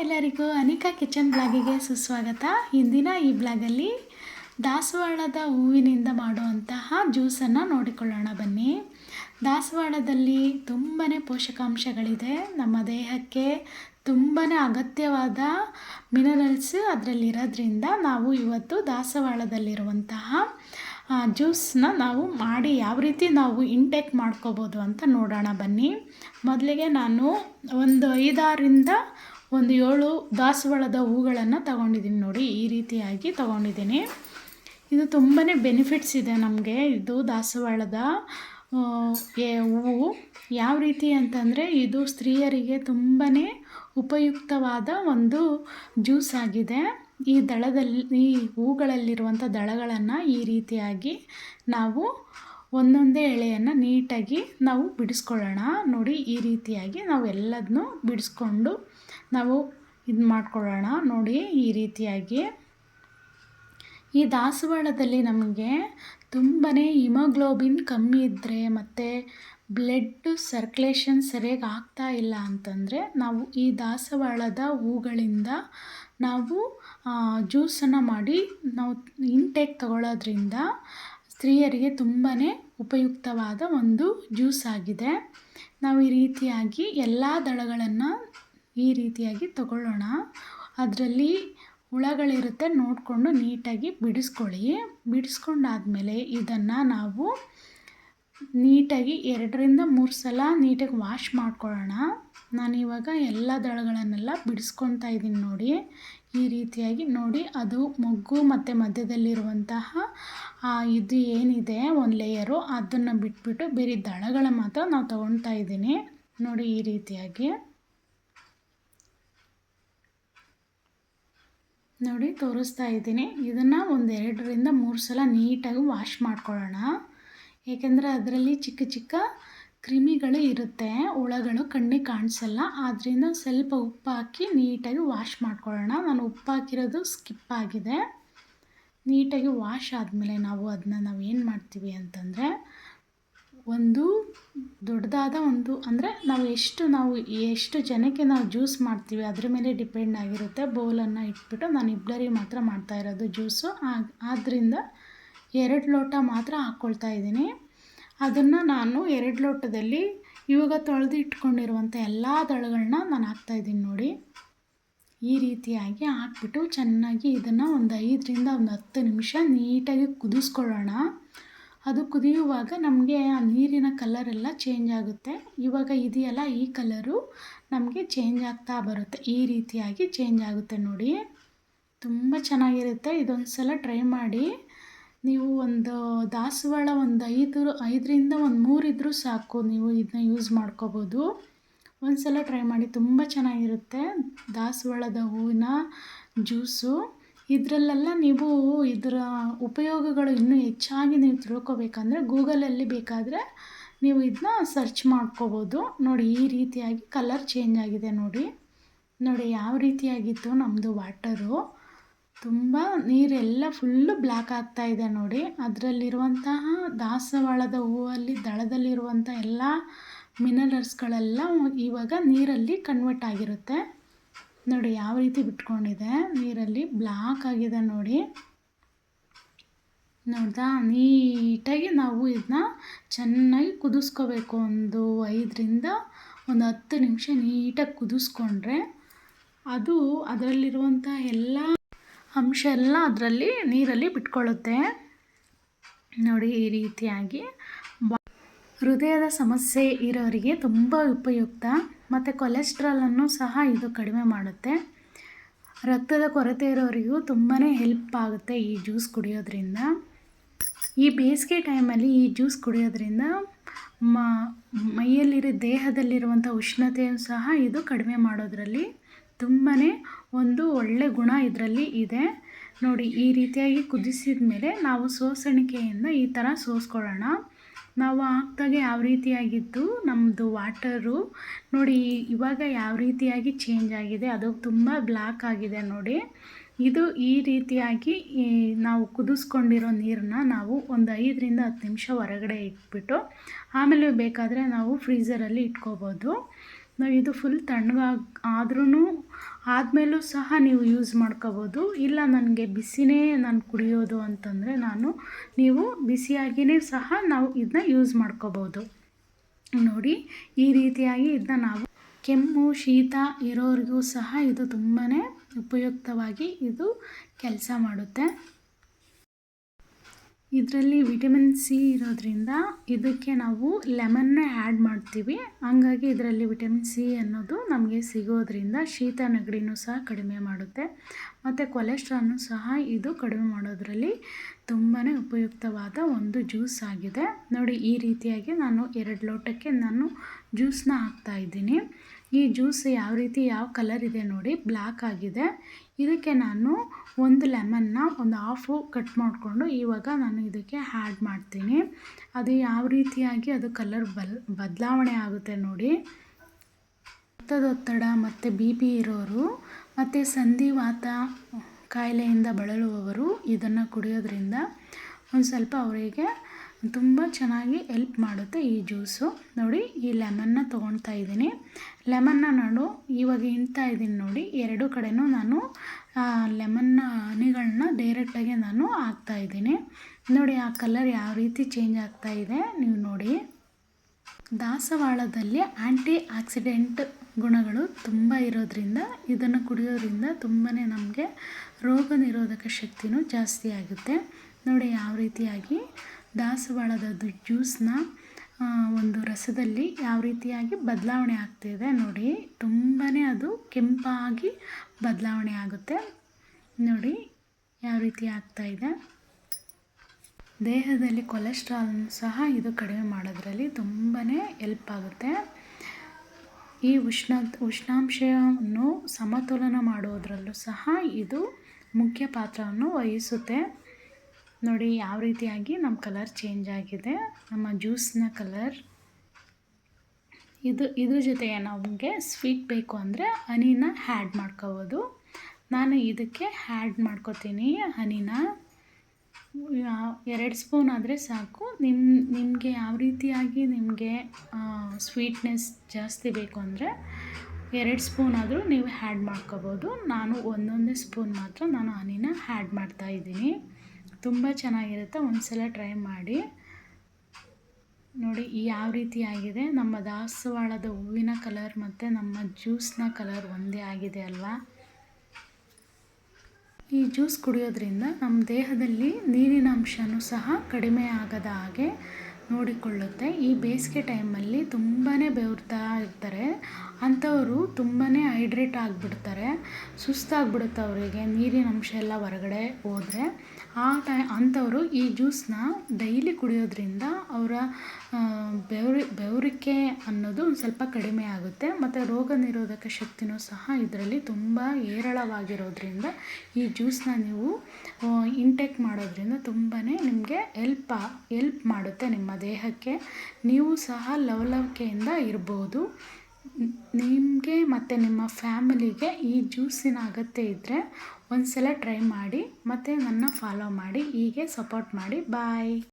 ಎಲ್ಲರಿಗೂ ಅನಿಕಾ ಕಿಚನ್ ಬ್ಲಾಗಿಗೆ ಸುಸ್ವಾಗತ. ಇಂದಿನ ಈ ಬ್ಲಾಗಲ್ಲಿ ದಾಸವಾಳದ ಹೂವಿನಿಂದ ಮಾಡುವಂತಹ ಜ್ಯೂಸನ್ನು ನೋಡಿಕೊಳ್ಳೋಣ ಬನ್ನಿ. ದಾಸವಾಳದಲ್ಲಿ ತುಂಬಾ ಪೋಷಕಾಂಶಗಳಿದೆ. ನಮ್ಮ ದೇಹಕ್ಕೆ ತುಂಬಾ ಅಗತ್ಯವಾದ ಮಿನರಲ್ಸ್ ಅದರಲ್ಲಿರೋದ್ರಿಂದ ನಾವು ಇವತ್ತು ದಾಸವಾಳದಲ್ಲಿರುವಂತಹ ಜ್ಯೂಸನ್ನ ನಾವು ಮಾಡಿ ಯಾವ ರೀತಿ ನಾವು ಇಂಟೇಕ್ ಮಾಡ್ಕೋಬೋದು ಅಂತ ನೋಡೋಣ ಬನ್ನಿ. ಮೊದಲಿಗೆ ನಾನು ಒಂದು ಐದಾರಿಂದ ಒಂದು ಏಳು ದಾಸವಾಳದ ಹೂಗಳನ್ನು ತಗೊಂಡಿದ್ದೀನಿ ನೋಡಿ, ಈ ರೀತಿಯಾಗಿ ತಗೊಂಡಿದ್ದೀನಿ. ಇದು ತುಂಬಾ ಬೆನಿಫಿಟ್ಸ್ ಇದೆ ನಮಗೆ. ಇದು ದಾಸವಾಳದ ಹೂವು. ಯಾವ ರೀತಿ ಅಂತಂದರೆ, ಇದು ಸ್ತ್ರೀಯರಿಗೆ ತುಂಬಾ ಉಪಯುಕ್ತವಾದ ಒಂದು ಜ್ಯೂಸ್ ಆಗಿದೆ. ಈ ದಳದಲ್ಲಿ ಈ ಹೂಗಳಲ್ಲಿರುವಂಥ ದಳಗಳನ್ನು ಈ ರೀತಿಯಾಗಿ ನಾವು ಒಂದೊಂದೇ ಎಳೆಯನ್ನು ನೀಟಾಗಿ ನಾವು ಬಿಡಿಸ್ಕೊಳ್ಳೋಣ. ನೋಡಿ, ಈ ರೀತಿಯಾಗಿ ನಾವು ಎಲ್ಲದನ್ನೂ ಬಿಡಿಸ್ಕೊಂಡು ನಾವು ಇದು ಮಾಡ್ಕೊಳ್ಳೋಣ. ನೋಡಿ, ಈ ರೀತಿಯಾಗಿ. ಈ ದಾಸವಾಳದಲ್ಲಿ ನಮಗೆ ತುಂಬಾ ಹಿಮೋಗ್ಲೋಬಿನ್ ಕಮ್ಮಿ ಇದ್ದರೆ ಮತ್ತು ಬ್ಲಡ್ ಸರ್ಕ್ಯುಲೇಷನ್ ಸರಿಯಾಗಿ ಆಗ್ತಾ ಇಲ್ಲ ಅಂತಂದರೆ ನಾವು ಈ ದಾಸವಾಳದ ಹೂಗಳಿಂದ ನಾವು ಜ್ಯೂಸನ್ನು ಮಾಡಿ ನಾವು ಇಂಟೇಕ್ ತಗೊಳ್ಳೋದ್ರಿಂದ ಸ್ತ್ರೀಯರಿಗೆ ತುಂಬಾ ಉಪಯುಕ್ತವಾದ ಒಂದು ಜ್ಯೂಸ್ ಆಗಿದೆ. ನಾವು ಈ ರೀತಿಯಾಗಿ ಎಲ್ಲ ದಳಗಳನ್ನು ಈ ರೀತಿಯಾಗಿ ತಗೊಳ್ಳೋಣ. ಅದರಲ್ಲಿ ಹುಳಗಳಿರುತ್ತೆ ನೋಡಿಕೊಂಡು ನೀಟಾಗಿ ಬಿಡಿಸ್ಕೊಳ್ಳಿ. ಬಿಡಿಸ್ಕೊಂಡಾದಮೇಲೆ ಇದನ್ನು ನಾವು ನೀಟಾಗಿ ಎರಡರಿಂದ ಮೂರು ಸಲ ನೀಟಾಗಿ ವಾಶ್ ಮಾಡ್ಕೊಳ್ಳೋಣ. ನಾನಿವಾಗ ಎಲ್ಲ ದಳಗಳನ್ನೆಲ್ಲ ಬಿಡಿಸ್ಕೊತಾ ಇದ್ದೀನಿ ನೋಡಿ. ಈ ರೀತಿಯಾಗಿ ನೋಡಿ ಅದು ಮೊಗ್ಗು ಮತ್ತು ಮಧ್ಯದಲ್ಲಿರುವಂತಹ ಇದು ಏನಿದೆ, ಒಂದು ಲೇಯರು ಅದನ್ನು ಬಿಟ್ಬಿಟ್ಟು ಬೇರೆ ದಳಗಳ ಮಾತ್ರ ನಾವು ತೊಗೊಳ್ತಾ ಇದ್ದೀನಿ. ನೋಡಿ ಈ ರೀತಿಯಾಗಿ. ನೋಡಿ, ತೋರಿಸ್ತಾ ಇದ್ದೀನಿ. ಇದನ್ನು ಒಂದು ಎರಡರಿಂದ ಮೂರು ಸಲ ನೀಟಾಗಿ ವಾಶ್ ಮಾಡ್ಕೊಳ್ಳೋಣ. ಏಕೆಂದರೆ ಅದರಲ್ಲಿ ಚಿಕ್ಕ ಚಿಕ್ಕ ಕ್ರಿಮಿಗಳು ಇರುತ್ತೆ, ಹುಳಗಳು ಕಣ್ಣಿಗೆ ಕಾಣಿಸಲ್ಲ. ಆದ್ದರಿಂದ ಸ್ವಲ್ಪ ಉಪ್ಪು ಹಾಕಿ ನೀಟಾಗಿ ವಾಶ್ ಮಾಡ್ಕೊಳ್ಳೋಣ. ನಾನು ಉಪ್ಪು ಹಾಕಿರೋದು ಸ್ಕಿಪ್ ಆಗಿದೆ. ನೀಟಾಗಿ ವಾಶ್ ಆದಮೇಲೆ ನಾವು ಅದನ್ನ ನಾವು ಏನು ಮಾಡ್ತೀವಿ ಅಂತಂದರೆ ಒಂದು ದೊಡ್ಡದಾದ ಒಂದು, ಅಂದರೆ ನಾವು ಎಷ್ಟು ನಾವು ಎಷ್ಟು ಜನಕ್ಕೆ ನಾವು ಜ್ಯೂಸ್ ಮಾಡ್ತೀವಿ, ಅದ್ರ ಮೇಲೆ ಡಿಪೆಂಡ್ ಆಗಿರುತ್ತೆ. ಬೌಲನ್ನು ಇಟ್ಬಿಟ್ಟು ನಾನು ಇಬ್ಬರಿಗೆ ಮಾತ್ರ ಮಾಡ್ತಾ ಇರೋದು ಜ್ಯೂಸು. ಆದ್ದರಿಂದ ಎರಡು ಲೋಟ ಮಾತ್ರ ಹಾಕ್ಕೊಳ್ತಾ ಇದ್ದೀನಿ. ಅದನ್ನು ನಾನು ಎರಡು ಲೋಟದಲ್ಲಿ ಇವಾಗ ತೊಳೆದು ಇಟ್ಕೊಂಡಿರುವಂಥ ಎಲ್ಲ ದಳಗಳನ್ನ ನಾನು ಹಾಕ್ತಾಯಿದ್ದೀನಿ ನೋಡಿ. ಈ ರೀತಿಯಾಗಿ ಹಾಕ್ಬಿಟ್ಟು ಚೆನ್ನಾಗಿ ಇದನ್ನು ಒಂದು ಐದರಿಂದ ಒಂದು ಹತ್ತು ನಿಮಿಷ ನೀಟಾಗಿ ಕುದಿಸ್ಕೊಳ್ಳೋಣ. ಅದು ಕುದಿಯುವಾಗ ನಮಗೆ ಆ ನೀರಿನ ಕಲರೆಲ್ಲ ಚೇಂಜ್ ಆಗುತ್ತೆ. ಇವಾಗ ಇದೆಯಲ್ಲ ಈ ಕಲರು ನಮಗೆ ಚೇಂಜ್ ಆಗ್ತಾ ಬರುತ್ತೆ. ಈ ರೀತಿಯಾಗಿ ಚೇಂಜ್ ಆಗುತ್ತೆ ನೋಡಿ. ತುಂಬ ಚೆನ್ನಾಗಿರುತ್ತೆ. ಇದೊಂದು ಸಲ ಟ್ರೈ ಮಾಡಿ. ನೀವು ಒಂದು ದಾಸವಾಳ ಒಂದು ಐದು ಐದರಿಂದ ಒಂದು ಮೂರಿದ್ರೂ ಸಾಕು. ನೀವು ಇದನ್ನ ಯೂಸ್ ಮಾಡ್ಕೋಬೋದು. ಒಂದು ಸಲ ಟ್ರೈ ಮಾಡಿ. ತುಂಬ ಚೆನ್ನಾಗಿರುತ್ತೆ. ದಾಸವಾಳದ ಹೂವಿನ ಜ್ಯೂಸು ಇದರಲ್ಲೆಲ್ಲ ನೀವು ಇದರ ಉಪಯೋಗಗಳು ಇನ್ನೂ ಹೆಚ್ಚಾಗಿ ನೀವು ತಿಳ್ಕೊಬೇಕಂದ್ರೆ ಗೂಗಲಲ್ಲಿ ಬೇಕಾದರೆ ನೀವು ಇದನ್ನ ಸರ್ಚ್ ಮಾಡ್ಕೋಬೋದು. ನೋಡಿ, ಈ ರೀತಿಯಾಗಿ ಕಲರ್ ಚೇಂಜ್ ಆಗಿದೆ ನೋಡಿ. ನೋಡಿ, ಯಾವ ರೀತಿಯಾಗಿತ್ತು ನಮ್ಮದು ವಾಟರು. ತುಂಬ ನೀರೆಲ್ಲ ಫುಲ್ಲು ಬ್ಲ್ಯಾಕ್ ಆಗ್ತಾ ಇದೆ ನೋಡಿ. ಅದರಲ್ಲಿರುವಂತಹ ದಾಸವಾಳದ ಹೂವಲ್ಲಿ ದಳದಲ್ಲಿರುವಂಥ ಎಲ್ಲ ಮಿನರಲ್ಸ್ಗಳೆಲ್ಲ ಇವಾಗ ನೀರಲ್ಲಿ ಕನ್ವರ್ಟ್ ಆಗಿರುತ್ತೆ. ನೋಡಿ, ಯಾವ ರೀತಿ ಬಿಟ್ಕೊಂಡಿದೆ? ನೀರಲ್ಲಿ ಬ್ಲ್ಯಾಕ್ ಆಗಿದೆ ನೋಡಿ. ನೋಡ್ದಾ? ನೀಟಾಗಿ ನಾವು ಇದನ್ನ ಚೆನ್ನಾಗಿ ಕುದಿಸ್ಕೋಬೇಕು. ಒಂದು ಐದರಿಂದ ಒಂದು ಹತ್ತು ನಿಮಿಷ ನೀಟಾಗಿ ಕುದಿಸ್ಕೊಂಡ್ರೆ ಅದು ಅದರಲ್ಲಿರುವಂಥ ಎಲ್ಲ ಅಂಶ ಎಲ್ಲ ಅದರಲ್ಲಿ ನೀರಲ್ಲಿ ಬಿಟ್ಕೊಳ್ಳುತ್ತೆ. ನೋಡಿ, ಈ ರೀತಿಯಾಗಿ. ಹೃದಯದ ಸಮಸ್ಯೆ ಇರೋರಿಗೆ ತುಂಬ ಉಪಯುಕ್ತ. ಮತ್ತು ಕೊಲೆಸ್ಟ್ರಾಲನ್ನು ಸಹ ಇದು ಕಡಿಮೆ ಮಾಡುತ್ತೆ. ರಕ್ತದ ಕೊರತೆ ಇರೋರಿಗೂ ತುಂಬಾ ಹೆಲ್ಪ್ ಆಗುತ್ತೆ ಈ ಜ್ಯೂಸ್ ಕುಡಿಯೋದ್ರಿಂದ. ಈ ಬೇಸಿಗೆ ಟೈಮಲ್ಲಿ ಈ ಜ್ಯೂಸ್ ಕುಡಿಯೋದ್ರಿಂದ ಮ, ಮೈಯಲ್ಲಿರೋ ದೇಹದಲ್ಲಿರುವಂಥ ಉಷ್ಣತೆಯು ಸಹ ಇದು ಕಡಿಮೆ ಮಾಡೋದ್ರಲ್ಲಿ ತುಂಬಾ ಒಂದು ಒಳ್ಳೆ ಗುಣ ಇದರಲ್ಲಿ ಇದೆ. ನೋಡಿ, ಈ ರೀತಿಯಾಗಿ ಕುದಿಸಿದ ಮೇಲೆ ನಾವು ಸೋಸಣಿಕೆಯಿಂದ ಈ ಥರ ಸೋಸ್ಕೊಳ್ಳೋಣ. ನಾವು ಹಾಕ್ದಾಗ ಯಾವ ರೀತಿಯಾಗಿತ್ತು ನಮ್ಮದು ವಾಟರು ನೋಡಿ ಇವಾಗ ಯಾವ ರೀತಿಯಾಗಿ ಚೇಂಜ್ ಆಗಿದೆ, ಅದು ತುಂಬ ಬ್ಲ್ಯಾಕ್ ಆಗಿದೆ ನೋಡಿ. ಇದು ಈ ರೀತಿಯಾಗಿ ನಾವು ಕುದಿಸ್ಕೊಂಡಿರೋ ನೀರನ್ನ ನಾವು ಒಂದು ಐದರಿಂದ ಹತ್ತು ನಿಮಿಷ ಹೊರಗಡೆ ಇಟ್ಬಿಟ್ಟು ಆಮೇಲೆ ಬೇಕಾದರೆ ನಾವು ಫ್ರೀಝರಲ್ಲಿ ಇಟ್ಕೋಬೋದು. ನಾವು ಇದು ಫುಲ್ ತಣ್ಣಗಾಗಿ ಆದ್ರೂ ಆದಮೇಲೂ ಸಹ ನೀವು ಯೂಸ್ ಮಾಡ್ಕೋಬೋದು. ಇಲ್ಲ ನನಗೆ ಬಿಸಿನೇ ನಾನು ಕುಡಿಯೋದು ಅಂತಂದರೆ ನಾನು ನೀವು ಬಿಸಿಯಾಗಿಯೇ ಸಹ ನಾವು ಇದನ್ನ ಯೂಸ್ ಮಾಡ್ಕೋಬೋದು. ನೋಡಿ, ಈ ರೀತಿಯಾಗಿ ಇದನ್ನ ನಾವು ಕೆಮ್ಮು, ಶೀತ ಇರೋರಿಗೂ ಸಹ ಇದು ತುಂಬಾ ಉಪಯುಕ್ತವಾಗಿ ಇದು ಕೆಲಸ ಮಾಡುತ್ತೆ. ಇದರಲ್ಲಿ ವಿಟಮಿನ್ ಸಿ ಇರೋದ್ರಿಂದ ಇದಕ್ಕೆ ನಾವು ಲೆಮನ್ನ ಆ್ಯಡ್ ಮಾಡ್ತೀವಿ. ಹಂಗಾಗಿ ಇದರಲ್ಲಿ ವಿಟಮಿನ್ ಸಿ ಅನ್ನೋದು ನಮಗೆ ಸಿಗೋದ್ರಿಂದ ಶೀತ ನೆಗಡಿನೂ ಸಹ ಕಡಿಮೆ ಮಾಡುತ್ತೆ. ಮತ್ತು ಕೊಲೆಸ್ಟ್ರಾಲ್ನು ಸಹ ಇದು ಕಡಿಮೆ ಮಾಡೋದ್ರಲ್ಲಿ ತುಂಬಾ ಉಪಯುಕ್ತವಾದ ಒಂದು ಜ್ಯೂಸ್ ಆಗಿದೆ. ನೋಡಿ, ಈ ರೀತಿಯಾಗಿ ನಾನು ಎರಡು ಲೋಟಕ್ಕೆ ನಾನು ಜ್ಯೂಸನ್ನ ಹಾಕ್ತಾಯಿದ್ದೀನಿ ಈ ಜ್ಯೂಸ್ ಯಾವ ರೀತಿ, ಯಾವ ಕಲರ್ ಇದೆ ನೋಡಿ, ಬ್ಲ್ಯಾಕ್ ಆಗಿದೆ. ಇದಕ್ಕೆ ನಾನು ಒಂದು ಲೆಮನ್ನ ಒಂದು ಹಾಫು ಕಟ್ ಮಾಡಿಕೊಂಡು ಇವಾಗ ನಾನು ಇದಕ್ಕೆ ಆ್ಯಡ್ ಮಾಡ್ತೀನಿ. ಅದು ಯಾವ ರೀತಿಯಾಗಿ ಅದು ಕಲರ್ ಬಲ್, ಬದಲಾವಣೆ ಆಗುತ್ತೆ ನೋಡಿ. ರಕ್ತದೊತ್ತಡ ಮತ್ತು ಬಿ ಪಿ ಇರೋರು ಮತ್ತು ಸಂಧಿವಾತ ಕಾಯಿಲೆಯಿಂದ ಬಳಲುವವರು ಇದನ್ನು ಕುಡಿಯೋದ್ರಿಂದ ಒಂದು ಸ್ವಲ್ಪ ಅವರಿಗೆ ತುಂಬ ಚೆನ್ನಾಗಿ ಎಲ್ಪ್ ಮಾಡುತ್ತೆ ಈ ಜ್ಯೂಸು ನೋಡಿ, ಈ ಲೆಮನ್ನ ತೊಗೊಳ್ತಾ ಇದ್ದೀನಿ. ಲೆಮನ್ನ ನಾನು ಇವಾಗ ಹಿಂಡ್ತಾ ಇದ್ದೀನಿ ನೋಡಿ. ಎರಡು ಕಡೆನೂ ನಾನು ಲೆಮನ್ನ ಹನಿಗಳನ್ನ ಡೈರೆಕ್ಟಾಗಿ ನಾನು ಹಾಕ್ತಾ ಇದ್ದೀನಿ. ನೋಡಿ, ಆ ಕಲರ್ ಯಾವ ರೀತಿ ಚೇಂಜ್ ಆಗ್ತಾ ಇದೆ, ನೀವು ನೋಡಿ. ದಾಸವಾಳದಲ್ಲಿ ಆ್ಯಂಟಿ ಆಕ್ಸಿಡೆಂಟ್ ಗುಣಗಳು ತುಂಬ ಇರೋದ್ರಿಂದ, ಇದನ್ನು ಕುಡಿಯೋದ್ರಿಂದ ತುಂಬಾ ನಮಗೆ ರೋಗ ನಿರೋಧಕ ಶಕ್ತಿನೂ ಜಾಸ್ತಿ ಆಗುತ್ತೆ. ನೋಡಿ, ಯಾವ ರೀತಿಯಾಗಿ. ದಾಸವಾಳದ ಜ್ಯೂಸ್ನ ಒಂದು ರಸದಲ್ಲಿ ಯಾವ ರೀತಿಯಾಗಿ ಬದಲಾವಣೆ ಆಗ್ತಿದೆ ನೋಡಿ. ತುಂಬಾ ಅದು ಕೆಂಪಾಗಿ ಬದಲಾವಣೆ ಆಗುತ್ತೆ. ನೋಡಿ ಯಾವ ರೀತಿ ಆಗ್ತಾಯಿದೆ ದೇಹದಲ್ಲಿ ಕೊಲೆಸ್ಟ್ರಾಲ್ನು ಸಹ ಇದು ಕಡಿಮೆ ಮಾಡೋದ್ರಲ್ಲಿ ತುಂಬಾ ಎಲ್ಪ್ ಆಗುತ್ತೆ. ಈ ಉಷ್ಣ, ಉಷ್ಣಾಂಶವನ್ನು ಸಮತೋಲನ ಮಾಡುವುದರಲ್ಲೂ ಸಹ ಇದು ಮುಖ್ಯ ಪಾತ್ರವನ್ನು ವಹಿಸುತ್ತೆ. ನೋಡಿ, ಯಾವ ರೀತಿಯಾಗಿ ನಮ್ಮ ಕಲರ್ ಚೇಂಜ್ ಆಗಿದೆ. ನಮ್ಮ ಜ್ಯೂಸ್ನ ಕಲರ್ ಇದು, ಇದ್ರ ಜೊತೆಗೆ ನಮಗೆ ಸ್ವೀಟ್ ಬೇಕು ಅಂದರೆ ಹನಿನ ಹ್ಯಾಡ್ ಮಾಡ್ಕೋಬೋದು. ನಾನು ಇದಕ್ಕೆ ಹ್ಯಾಡ್ ಮಾಡ್ಕೋತೀನಿ ಹನಿನ. ಎರಡು ಸ್ಪೂನ್ ಆದರೆ ಸಾಕು. ನಿಮ್ಮ ನಿಮಗೆ ಯಾವ ರೀತಿಯಾಗಿ ನಿಮಗೆ ಸ್ವೀಟ್ನೆಸ್ ಜಾಸ್ತಿ ಬೇಕು ಅಂದರೆ ಎರಡು ಸ್ಪೂನ್ ಆದರೂ ನೀವು ಹ್ಯಾಡ್ ಮಾಡ್ಕೋಬೋದು. ನಾನು ಒಂದೊಂದೇ ಸ್ಪೂನ್ ಮಾತ್ರ ನಾನು ಹನಿನ ಹ್ಯಾಡ್ ಮಾಡ್ತಾಯಿದ್ದೀನಿ ತುಂಬ ಚೆನ್ನಾಗಿರುತ್ತೆ. ಒಂದು ಸಲ ಟ್ರೈ ಮಾಡಿ. ನೋಡಿ ಯಾವ ರೀತಿ ಆಗಿದೆ. ನಮ್ಮ ದಾಸವಾಳದ ಹೂವಿನ ಕಲರ್ ಮತ್ತು ನಮ್ಮ ಜ್ಯೂಸ್ನ ಕಲರ್ ಒಂದೇ ಆಗಿದೆ ಅಲ್ವಾ? ಈ ಜ್ಯೂಸ್ ಕುಡಿಯೋದ್ರಿಂದ ನಮ್ಮ ದೇಹದಲ್ಲಿ ನೀರಿನ ಅಂಶನೂ ಸಹ ಕಡಿಮೆ ಆಗದ ಹಾಗೆ ನೋಡಿಕೊಳ್ಳುತ್ತೆ. ಈ ಬೇಸಿಗೆ ಟೈಮಲ್ಲಿ ತುಂಬಾ ಬೆವರ್ತಾ ಇರ್ತಾರೆ. ಅಂಥವರು ತುಂಬಾ ಹೈಡ್ರೇಟ್ ಆಗಿಬಿಡ್ತಾರೆ. ಸುಸ್ತಾಗ್ಬಿಡುತ್ತೆ ಅವರಿಗೆ. ನೀರಿನ ಅಂಶ ಎಲ್ಲ ಹೊರಗಡೆ ಹೋದರೆ. ಆ ಟೈ ಅಂಥವರು ಈ ಜ್ಯೂಸ್ನ ಡೈಲಿ ಕುಡಿಯೋದ್ರಿಂದ ಅವರ ಬೆವರಿ, ಬೆವರಿಕೆ ಅನ್ನೋದು ಒಂದು ಸ್ವಲ್ಪ ಕಡಿಮೆ ಆಗುತ್ತೆ. ಮತ್ತು ರೋಗ ನಿರೋಧಕ ಶಕ್ತಿನೂ ಸಹ ಇದರಲ್ಲಿ ತುಂಬ ಹೇರಳವಾಗಿರೋದ್ರಿಂದ ಈ ಜ್ಯೂಸನ್ನ ನೀವು ಇಂಟೇಕ್ ಮಾಡೋದ್ರಿಂದ ತುಂಬಾ ನಿಮಗೆ ಎಲ್ಪ್ ಎಲ್ಪ್ ಮಾಡುತ್ತೆ ನಿಮ್ಮ ದೇಹಕ್ಕೆ. ನೀವು ಸಹ ಲವಲವಿಕೆಯಿಂದ ಇರ್ಬೋದು. ನಿಮಗೆ ಮತ್ತು ನಿಮ್ಮ ಫ್ಯಾಮಿಲಿಗೆ ಈ ಜ್ಯೂಸಿನ ಅಗತ್ಯ ಇದ್ದರೆ ಒಂದು ಸಲ ಟ್ರೈ ಮಾಡಿ ಮತ್ತು ನನ್ನ ಫಾಲೋ ಮಾಡಿ ಹೀಗೆ ಸಪೋರ್ಟ್ ಮಾಡಿ. ಬಾಯ್